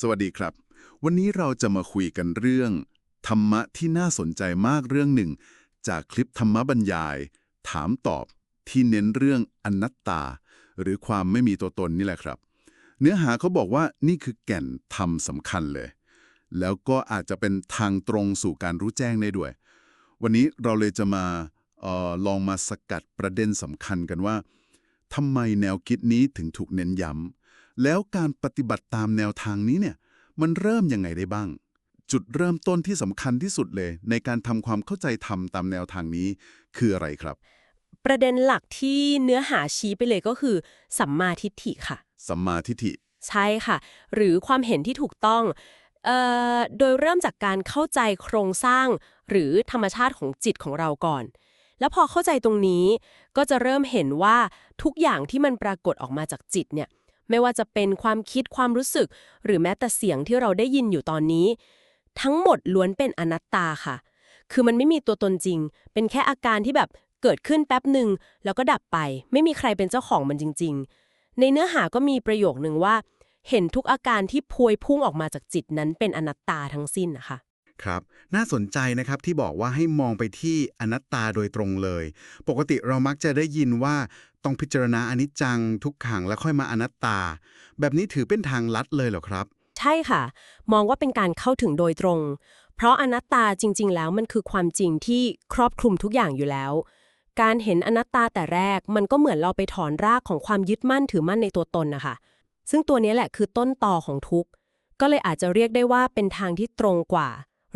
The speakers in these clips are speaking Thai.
สวัสดีครับ วันนี้เราจะมาคุยกันเรื่อง ธรรมะที่น่าสนใจมากเรื่องหนึ่ง จากคลิปธรรมบรรยาย ถามตอบที่เน้นเรื่องอนัตตา หรือความไม่มีตัวตนนี่แหละครับ เนื้อหาเขาบอกว่านี่คือแก่นธรรมสำคัญเลย แล้วก็อาจจะเป็นทางตรงสู่การรู้แจ้งได้ด้วย วันนี้เราเลยจะมาออลองมาสกัดประเด็นสำคัญกันว่าทำไมแนวคิดนี้ถึงถูกเน้นย้ำ แล้วการปฏิบัติตามแนวทางนี้เนี่ยมันเริ่มยังไงได้บ้าง จุดเริ่มต้นที่สำคัญที่สุดเลย ในการทำความเข้าใจธรรมตามแนวทางนี้คืออะไรครับ ประเด็นหลักที่เนื้อหาชี้ไปเลยก็คือ สัมมาทิฏฐิค่ะ สัมมาทิฏฐิ ใช่ค่ะ หรือความเห็นที่ถูกต้องเอ่อโดยเริ่มจากการเข้าใจโครงสร้าง หรือธรรมชาติของจิตของเราก่อน แล้วพอเข้าใจตรงนี้ก็จะเริ่มเห็นว่าทุกอย่างที่มันปรากฏออกมาจากจิตเนี่ย ไม่ว่าจะเป็นความคิดความรู้สึก หรือแม้แต่เสียงที่เราได้ยินอยู่ตอนนี้ ทั้งหมดล้วนเป็นอนัตตาค่ะ คือมันไม่มีตัวตนจริง เป็นแค่อาการที่แบบเกิดขึ้นแป๊บหนึ่งแล้วก็ดับไป ไม่มีใครเป็นเจ้าของมันจริง ๆ ในเนื้อหาก็มีประโยคนึงว่า เห็นทุกอาการที่พวยพุ่งออกมาจากจิตนั้นเป็นอนัตตาทั้งสิ้นนะคะครับ น่าสนใจนะครับที่บอกว่าให้มองไปที่อนัตตาโดยตรงเลย ปกติเรามักจะได้ยินว่า ต้องพิจารณาอนิจจังทุกขังแล้วค่อยมาอนัตตา แบบนี้ถือเป็นทางลัดเลยเหรอครับ ใช่ค่ะ มองว่าเป็นการเข้าถึงโดยตรง เพราะอนัตตาจริง ๆ แล้วมันคือความจริงที่ครอบคลุมทุกอย่างอยู่แล้ว การเห็นอนัตตาแต่แรก มันก็เหมือนเราไปถอนรากของความยึดมั่นถือมั่นในตัวตนนะคะซึ่งตัวนี้แหละคือต้นตอของทุกข์ก็เลยอาจจะเรียกได้ว่าเป็นทางที่ตรงกว่า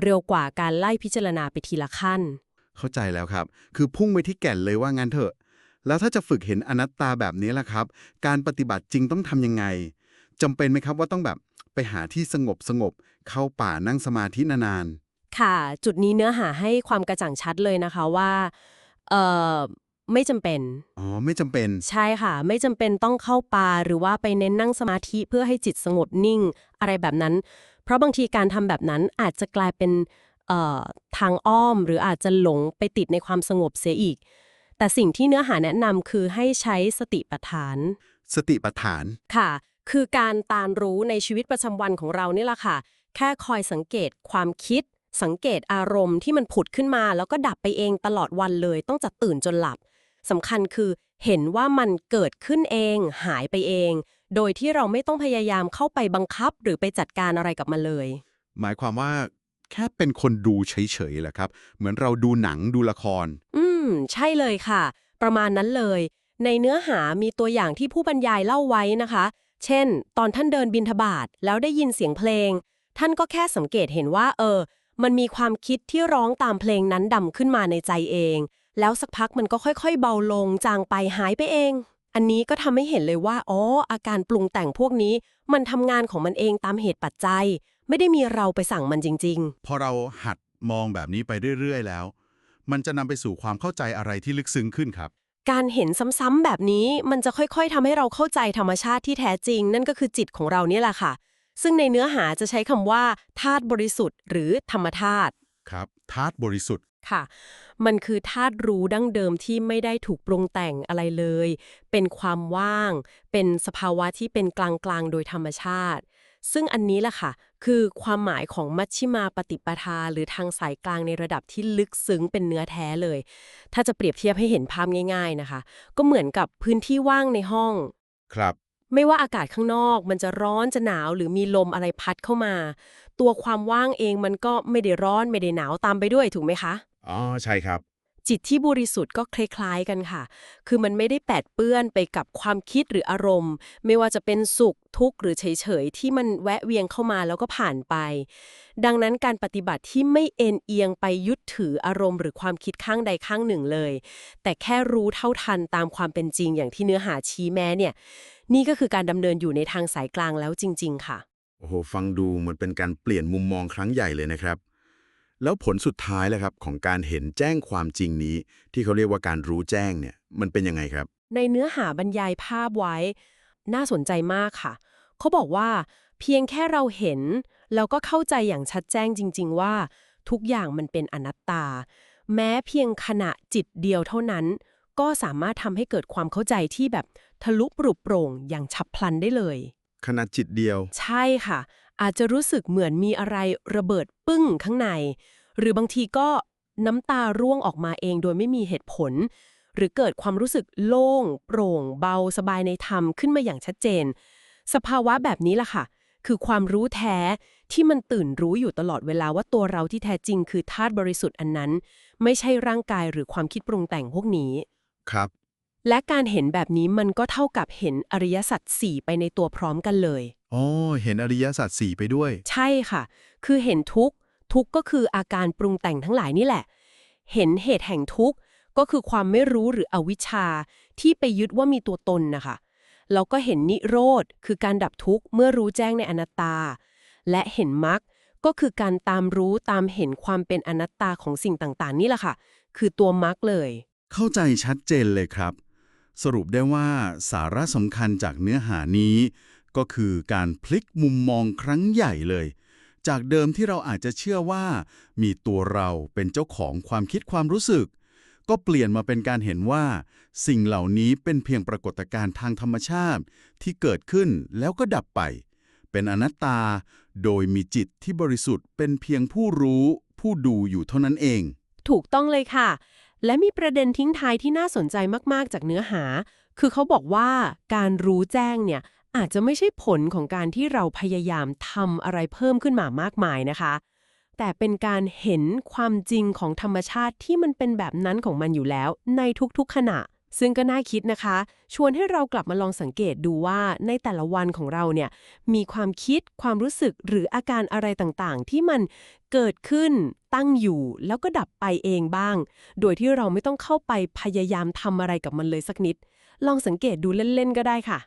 เร็วกว่าการไล่พิจารณาไปทีละขั้น เข้าใจแล้วครับ คือพุ่งไปที่แก่นเลยว่างั้นเถอะ แล้วถ้าจะฝึกเห็นอนัตตาแบบนี้ล่ะครับ การปฏิบัติจริงต้องทำยังไงจำเป็นไหมครับว่าต้องแบบไปหาที่สงบสงบๆเข้าป่านั่งสมาธินานค่ะ จุดนี้เนื้อหาให้ความกระจ่างชัดเลยนะคะว่าเอ่อไม่จำเป็นๆอ๋อ ไม่จำเป็น ใช่ค่ะ ไม่จำเป็นต้องเข้าป่าหรือว่าไปเน้นนั่งสมาธิเพื่อให้จิตสงบนิ่ง อะไรแบบนั้น เพราะบางทีการทำแบบนั้นอาจจะกลายเป็นเอ่อทางอ้อมหรืออาจจะหลงไปติดในความสงบเสียอีก แต่สิ่งที่เนื้อหาแนะนำคือให้ใช้สติปัฏฐาน สติปัฏฐาน ค่ะ คือการตามรู้ในชีวิตประจำวันของเรานี่แหละค่ะ แค่คอยสังเกตความคิด สังเกตอารมณ์ที่มันผุดขึ้นมา แล้วก็ดับไปเองตลอดวันเลย ต้องจัดตื่นจนหลับสำคัญคือเห็นว่ามันเกิดขึ้นเอง หายไปเอง โดยที่เราไม่ต้องพยายามเข้าไปบังคับหรือไปจัดการอะไรกับมันเลย หมายความว่าแค่เป็นคนดูเฉยๆแหละครับ เหมือนเราดูหนังดูละคร อื ม ใช่เลยค่ะ ประมาณนั้นเลย ในเนื้อหามีตัวอย่างที่ผู้บรรยายเล่าไว้นะคะ เช่น ตอนท่านเดินบินทบาทแล้วได้ยินเสียงเพลง ท่านก็แค่สังเกตเห็นว่า เออ มันมีความคิดที่ร้องตามเพลงนั้นดำขึ้นมาในใจเอง แล้วสักพักมันก็ค่อยๆ เบาลง จางไปหายไปเอง อันนี้ก็ทำให้เห็นเลยว่า อ๋อ อาการปรุงแต่งพวกนี้ มันทำงานของมันเองตามเหตุปัจจัย ไม่ได้มีเราไปสั่งมันจริง ๆ พอเราหัดมองแบบนี้ไปเรื่อย ๆ แล้ว มันจะนำไปสู่ความเข้าใจอะไรที่ลึกซึ้งขึ้นครับ การเห็นซ้ำๆแบบนี้มันจะค่อยๆทำให้เราเข้าใจธรรมชาติที่แท้จริง นั่นก็คือจิตของเราเนี่ยแหละค่ะ ซึ่งในเนื้อหาจะใช้คำว่าธาตุบริสุทธิ์ หรือธรรมธาตุครับธาตุบริสุทธิ์ค่ะ มันคือธาตุรู้ดั้งเดิมที่ไม่ได้ถูกปรุงแต่งอะไรเลย เป็นความว่าง เป็นสภาวะที่เป็นกลางๆ โดยธรรมชาติ ซึ่งอันนี้แหละค่ะ คือความหมายของมัชชิมาปฏิปทา หรือทางสายกลางในระดับที่ลึกซึ้งเป็นเนื้อแท้เลย ถ้าจะเปรียบเทียบให้เห็นภาพง่าย ๆนะคะ ก็เหมือนกับพื้นที่ว่างในห้อง ครับ ไม่ว่าอากาศข้างนอก มันจะร้อนจะหนาวหรือมีลมอะไรพัดเข้ามา ตัวความว่างเองมันก็ไม่ได้ร้อนไม่ได้หนาวตามไปด้วยถูกไหมคะ อ๋อ ใช่ครับ จิตที่บริสุทธิ์ก็คล้ายๆกันค่ะ คือมันไม่ได้แปดเปื้อนไปกับความคิดหรืออารมณ์ ไม่ว่าจะเป็นสุขทุกข์หรือเฉยๆ ที่มันแวะเวียงเข้ามาแล้วก็ผ่านไป ดังนั้นการปฏิบัติที่ไม่เอ็นเอียงไปยึดถืออารมณ์หรือความคิดข้างใดข้างหนึ่งเลย แต่แค่รู้เท่าทันตามความเป็นจริงอย่างที่เนื้อหาชี้แม้เนี่ย นี่ก็คือการดำเนินอยู่ในทางสายกลางแล้วจริง ๆ ค่ะ โอ้โห ฟังดูเหมือนเป็นการเปลี่ยนมุมมองครั้งใหญ่เลยนะครับ แล้วผลสุดท้ายแหละครับของการเห็นแจ้งความจริงนี้ ที่เขาเรียกว่าการรู้แจ้งเนี่ยมันเป็นยังไงครับ ในเนื้อหาบรรยายภาพไว้ น่าสนใจมากค่ะ เขาบอกว่า เพียงแค่เราเห็นแล้วก็เข้าใจอย่างชัดแจ้งจริง ๆ ว่า ทุกอย่างมันเป็นอนัตตา แม้เพียงขณะจิตเดียวเท่านั้น ก็สามารถทำให้เกิดความเข้าใจที่แบบทะลุปรุโปร่งอย่างฉับพลันได้เลยขนาดจิตเดียว ใช่ค่ะ อาจจะรู้สึกเหมือนมีอะไรระเบิดปึ้งข้างใน หรือบางทีก็น้ำตาร่วงออกมาเองโดยไม่มีเหตุผล หรือเกิดความรู้สึกโล่ง โปร่ง เบาสบายในธรรมขึ้นมาอย่างชัดเจน สภาวะแบบนี้ล่ะค่ะ คือความรู้แท้ที่มันตื่นรู้อยู่ตลอดเวลาว่าตัวเราที่แท้จริงคือธาตุบริสุทธิ์อันนั้น ไม่ใช่ร่างกายหรือความคิดปรุงแต่งพวกนี้ ครับ และการเห็นแบบนี้มันก็เท่ากับเห็นอริยสัจสี่ไปในตัวพร้อมกันเลย อ๋อ เห็นอริยสัจสี่ไปด้วย ใช่ค่ะ คือเห็นทุกข์ ทุกข์ก็คืออาการปรุงแต่งทั้งหลายนี่แหละ เห็นเหตุแห่งทุกข์ก็คือความไม่รู้หรืออวิชชาที่ไปยึดว่ามีตัวตนนะคะ แล้วก็เห็นนิโรธ คือการดับทุกข์เมื่อรู้แจ้งในอนัตตา และเห็นมรรคก็คือการตามรู้ตามเห็นความเป็นอนัตตาของสิ่งต่างๆ นี่แหละค่ะ คือตัวมรรคเลย เข้าใจชัดเจนเลยครับ สรุปได้ว่าสาระสำคัญจากเนื้อหานี้ ก็คือการพลิกมุมมองครั้งใหญ่เลย จากเดิมที่เราอาจจะเชื่อว่า มีตัวเราเป็นเจ้าของความคิดความรู้สึก ก็เปลี่ยนมาเป็นการเห็นว่า สิ่งเหล่านี้เป็นเพียงปรากฏการณ์ทางธรรมชาติ ที่เกิดขึ้นแล้วก็ดับไป เป็นอนัตตา โดยมีจิตที่บริสุทธิ์เป็นเพียงผู้รู้ ผู้ดูอยู่เท่านั้นเอง ถูกต้องเลยค่ะ และมีประเด็นทิ้งท้ายที่น่าสนใจมากๆ จากเนื้อหา คือเขาบอกว่าการรู้แจ้งเนี่ย อาจจะไม่ใช่ผลของการที่เราพยายามทำอะไรเพิ่มขึ้นมามากมายนะคะ แต่เป็นการเห็นความจริงของธรรมชาติที่มันเป็นแบบนั้นของมันอยู่แล้ว ในทุกๆขณะ ซึ่งก็น่าคิดนะคะ ชวนให้เรากลับมาลองสังเกตดูว่าในแต่ละวันของเราเนี่ยมีความคิดความรู้สึกหรืออาการอะไรต่างๆ ที่มันเกิดขึ้นตั้งอยู่แล้วก็ดับไปเองบ้าง โดยที่เราไม่ต้องเข้าไปพยายามทำอะไรกับมันเลยสักนิด ลองสังเกตดูเล่นๆก็ได้ค่ะ